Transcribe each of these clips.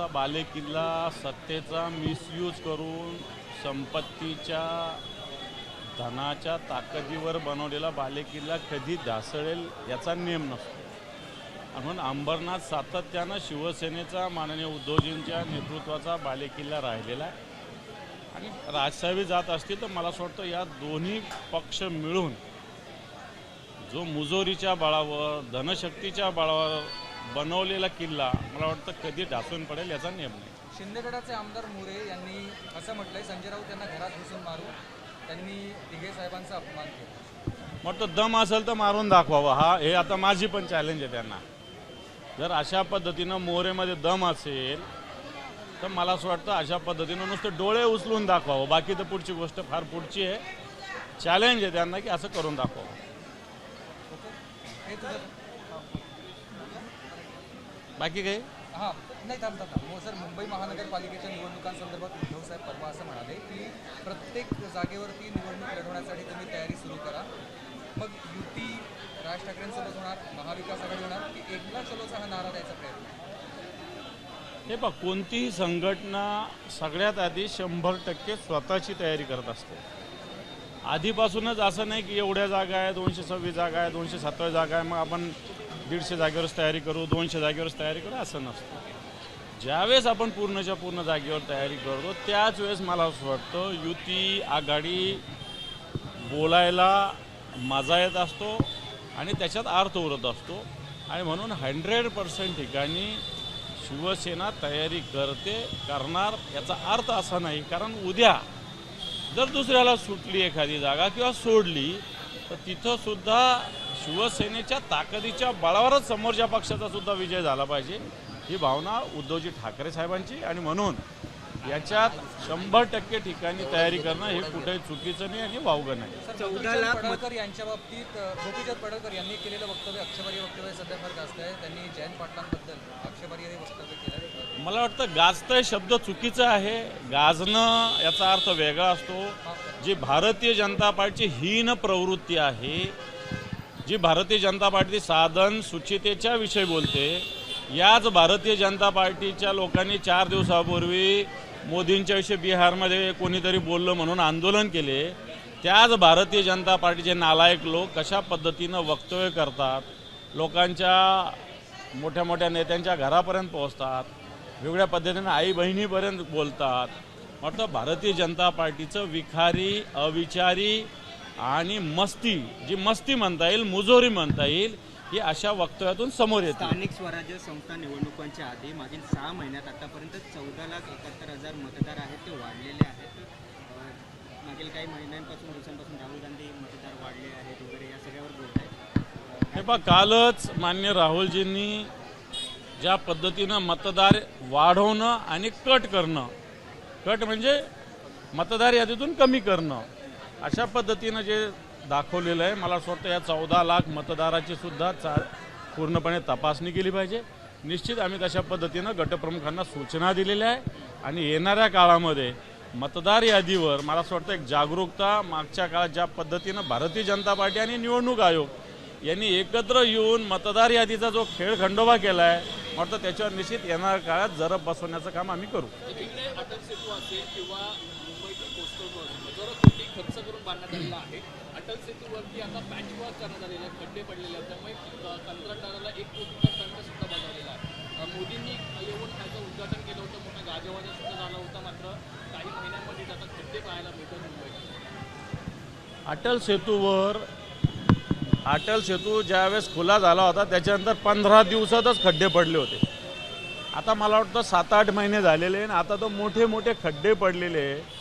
असा बालेकिल्ला सत्तेचा मिसयूज करून संपत्तीच्या धनाच्या ताकदीवर बनवलेला बालेकिल्ला कधी ढासळेल याचा नियम नसतो. म्हणून अंबरनाथ सातत्यानं शिवसेनेचा माननीय उद्धवजींच्या नेतृत्वाचा बालेकिल्ला राहिलेला आहे. आणि राजसाहेबी जात असतील तर मला असं वाटतं या दोन्ही पक्ष मिळून जो मुजोरीच्या बळावर धनशक्तीच्या बळावर बनवलेला किल्ला मला वाटतं कधी ढासून पडेल याचा नियम नाही. शिंदेगडाचे आमदार मोरे यांनी असं म्हटलंय संजय राऊत यांना घरात घुसून मारू त्यांनी दिघे साहेबांचा अपमान केला. तो दम असेल तर मारून दाखवावं. हा हे आता माझी पण चॅलेंज आहे त्यांना. जर अशा पद्धतीनं मोहरेमध्ये दम असेल तर मला असं वाटतं अशा पद्धतीनं नुसतं डोळे उचलून दाखवावं. बाकी तर पुढची गोष्ट फार पुढची आहे. चॅलेंज आहे त्यांना की असं करून दाखवावं. बाकी काही? हां नाही थांब थांब. हो सर मुंबई महानगरपालिकेच्या निवडणुकांसंदर्भात उद्धव साहेब परवा असं म्हणाले की प्रत्येक जागेवरती निवडणूक लढवण्यासाठी तुम्ही तयारी सुरू करा. मग युती राज ठाकरेंसोबत होणार महाविकास आघाडी होणार की एकला चलोचा हा नारा द्यायचा प्रयत्न? हे बघ कोणतीही संघटना सगळ्यात आधी शंभर टक्के स्वतःची तयारी करत असते. आधीपासूनच असं नाही की एवढ्या जागा आहे दोनशे सव्वीस जागा आहे दोनशे सत्तावीस जागा आहे मग आपण दीडशे जागेवरच तयारी करू दोनशे जागेवरच तयारी करू असं नसतं. ज्यावेळेस आपण पूर्णच्या पूर्ण जागेवर तयारी करतो त्याच वेळेस मला असं वाटतं युती आघाडी बोलायला मजा येत असतो आणि त्याच्यात अर्थ उरत असतो. आणि म्हणून हंड्रेड पर्सेंट ठिकाणी शिवसेना तयारी करते करणार याचा अर्थ असा नाही. कारण उद्या जर दुसऱ्याला सुटली एखादी जागा किंवा सोडली तर तिथंसुद्धा शिवसेनेच्या ताकदीच्या बळावरच समोरच्या पक्षाचा सुद्धा विजय झाला पाहिजे ही भावना उद्धवजी ठाकरे साहेबांची आणि म्हणून याच्यात शंभर टक्के ठिकाणी तयारी करणं हे कुठेही चुकीचं नाही आणि वावगं नाही. गोपीचंद पडळकर यांच्या बाबतीत गोपीचंद पडळकर यांनी केलेलं वक्तव्य आक्षेपार्ह वक्तव्य सध्या फार जास्त आहे. त्यांनी जयंत पाटलांबद्दल आक्षेपार्ह हे वक्तव्य केलं. मला वाटतं गाजतंय शब्द चुकीचा आहे. गाजणं याचा अर्थ वेगळा असतो. जी भारतीय जनता पार्टीची हीन प्रवृत्ती आहे जी भारतीय जनता पार्टी साधन सुचितेच्या विषयी बोलते याच भारतीय जनता पार्टीच्या लोकांनी चार दिवसापूर्वी मोदींच्या विषयी बिहारमध्ये कोणीतरी बोललं म्हणून आंदोलन केले. त्याच भारतीय जनता पार्टीचे नालायक लोक कशा पद्धतीनं वक्तव्य करतात लोकांच्या मोठ्या मोठ्या नेत्यांच्या घरापर्यंत पोहोचतात वेगळ्या पद्धतीने आई बहिणीपर्यंत बोलतात म्हटलं भारतीय जनता पार्टीचं विखारी अविचारी आणि मस्ती जी मस्ती म्हणता येईल मुजोरी म्हणता येईल ही अशा वक्तव्यातून समोर येते. स्थानिक स्वराज्य संस्था निवडणुकांच्या आधी मागील सहा महिन्यात आतापर्यंत चौदा लाख एकाहत्तर हजार मतदार आहेत ते वाढलेले आहेत. मागील काही महिन्यांपासून दिवसांपासून राहुल गांधी मतदार वाढले आहेत वगैरे या सगळ्यावर बोलत आहेत. हे पहा कालच मान्य राहुलजींनी ज्या पद्धतीनं मतदार वाढवणं आणि कट करणं कट म्हणजे मतदार यादीतून कमी करणं अशा पद्धतीनं जे दाखवलेलं आहे मला असं वाटतं या चौदा लाख मतदाराची सुद्धा चा पूर्णपणे तपासणी केली पाहिजे. निश्चित आम्ही तशा पद्धतीनं गटप्रमुखांना सूचना दिलेल्या आहे आणि येणाऱ्या काळामध्ये मतदार यादीवर मला असं वाटतं एक जागरूकता मागच्या काळात ज्या पद्धतीनं भारतीय जनता पार्टी आणि निवडणूक आयोग यांनी एकत्र येऊन मतदार यादीचा जो खेळ खंडोबा केला आहे वाटतं त्याच्यावर निश्चित येणाऱ्या काळात जरब बसवण्याचं काम आम्ही करू. खर्च करून बांधण्यात आलेला आहे. अटल सेतूवरती आता पॅचवर्क करण्यात आलेले आहे खड्डे पडलेले आहेत. त्यामुळे कंत्राटदाराला एक कोटीचा दंड सुद्धा बजावलेला आहे. मोदींनी येऊन त्याचं उद्घाटन केलं होतं. मोठा गाजवाजा सुद्धा झाला होता मात्र काही महिन्यांमध्ये त्याचा खड्डे पाहायला मिळतात मुंबईत अटल सेतूवर अटल सेतू ज्यावेळेस खुला झाला होता त्याच्यानंतर पंधरा दिवसातच खड्डे पडले होते. आता मला वाटतं सात आठ महिने झालेले आणि आता तर मोठे मोठे खड्डे पडलेले आहे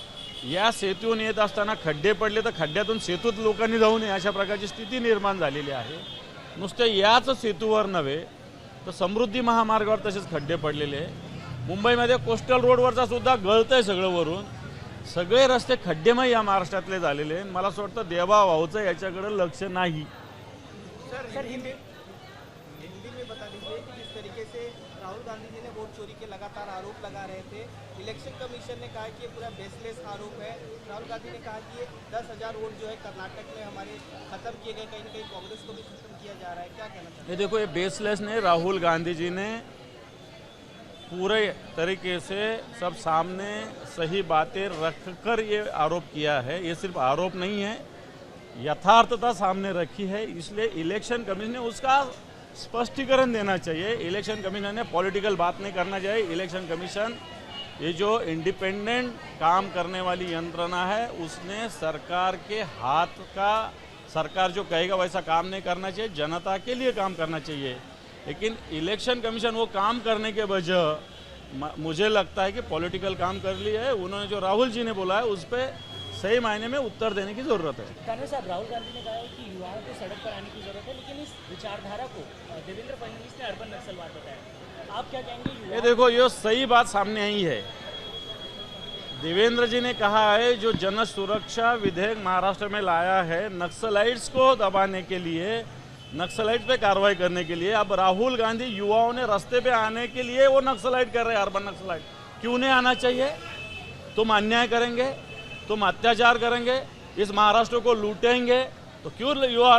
या सेतून येत असताना खड्डे पडले तर खड्ड्यातून सेतूत लोकांनी जाऊ नये अशा प्रकारची स्थिती निर्माण झालेली आहे. नुसते याच सेतूवर नव्हे तर समृद्धी महामार्गावर तसेच खड्डे पडलेले आहे. मुंबईमध्ये कोस्टल रोडवरचा सुद्धा आहे सगळं वरून. सगळे रस्ते खड्डेमय या महाराष्ट्रातले झालेले आहेत. मला असं वाटतं देवा वाहूचं याच्याकडे लक्ष नाही. सर हिंदी हिंदी में बता दीजिए तरीके से राहुल गांधी जी ने वोट चोरी के लगातार आरोप लगा रहे थे। इलेक्शन कमीशन ने कहा कि ये पूरा बेसलेस आरोप है। राहुल गांधी ने कहा कि ये दस हज़ार वोट जो है कर्नाटक में हमारे खत्म किए गए, कहीं कहीं कांग्रेस को भी खत्म किया जा रहा है। क्या कहना चाहते ये देखो, ये बेसलेस ने राहुल गांधी जी ने पूरे तरीके से सब सामने सही बातें रखकर ये आरोप किया है। ये सिर्फ़ आरोप नहीं है, यथार्थता सामने रखी है। इसलिए इलेक्शन कमीशन ने उसका स्पष्टीकरण देना चाहिए। इलेक्शन कमीशन ने पॉलिटिकल बात नहीं करना चाहिए। इलेक्शन कमीशन, ये जो इंडिपेंडेंट काम करने वाली यंत्रणा है, उसने सरकार के हाथ का, सरकार जो कहेगा वैसा काम नहीं करना चाहिए। जनता के लिए काम करना चाहिए। लेकिन इलेक्शन कमीशन वो काम करने के वजह मुझे लगता है कि पॉलिटिकल काम कर लिया है। उन्होंने जो राहुल जी ने बोला है, उस पर सही मायने में उत्तर देने की ज़रूरत है। कानवे साहब राहुल गांधी ने कहा है कि युवाओं को सड़क पर आने की ज़रूरत है लेकिन इस विचारधारा को देवेंद्र फडणवीस ने अर्बन नक्सलवाद बताया। आप क्या कहेंगे ये देखो ये सही बात सामने आई है। देवेंद्र जी ने कहा है जो जन सुरक्षा विधेयक महाराष्ट्र में लाया है नक्सलाइट्स को दबाने के लिए नक्सलाइट पे कार्रवाई करने के लिए अब राहुल गांधी युवाओं ने रास्ते पे आने के लिए वो नक्सलाइट कर रहे हैं अर्बन नक्सलाइट। क्यों नहीं आना चाहिए? तुम अन्याय करेंगे? तुम अत्याचार करेंगे, इस महाराष्ट्र को लूटेंगे तो क्यों युवा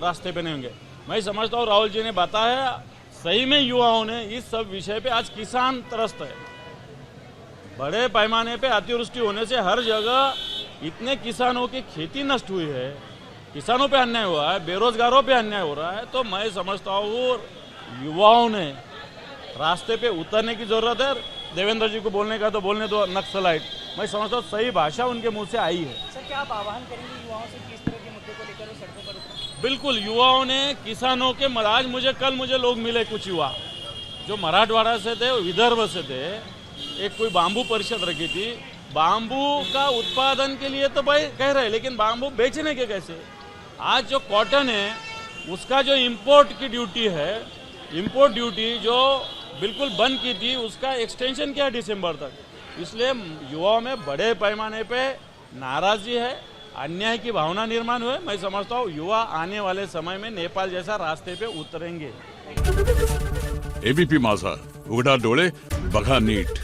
रास्ते पे नहीं होंगे? मैं समझता हूँ राहुल जी ने बताया, सही में युवाओं ने इस सब विषय पे आज किसान त्रस्त है। बड़े पैमाने पे अतिवृष्टि होने से हर जगह इतने किसानों की खेती नष्ट हुई है। किसानों पे अन्याय हुआ है, बेरोजगारों पे अन्याय हो रहा है तो मैं समझता हूँ युवाओं ने रास्ते पे उतरने की ज़रूरत है। देवेंद्र जी को बोलने का तो बोलने दो, नक्सलाइट। मैं समझता हूँ सही भाषा उनके मुँह से आई है। सर क्या आप आह्वान करेंगे युवाओं से कि इस तरह के मुद्दे को लेकर सड़कों पर बिल्कुल युवाओं ने किसानों के आज मुझे कल मुझे लोग मिले कुछ युवा जो मराठवाड़ा से थे विदर्भ से थे। एक कोई बांबू परिषद रखी थी। बांबू का उत्पादन के लिए तो भाई कह रहे लेकिन बांबू बेचने के कैसे? आज जो कॉटन है उसका जो इम्पोर्ट की ड्यूटी है इम्पोर्ट ड्यूटी जो बिल्कुल बंद की थी उसका एक्सटेंशन किया दिसंबर तक। इसलिए युवाओं में बड़े पैमाने पे नाराज़गी है, अन्याय की भावना निर्माण हुए। मैं समझता हूँ युवा आने वाले समय में नेपाल जैसा रास्ते पे उतरेंगे। एबीपी माझा उगड़ा डोले बघा नीट।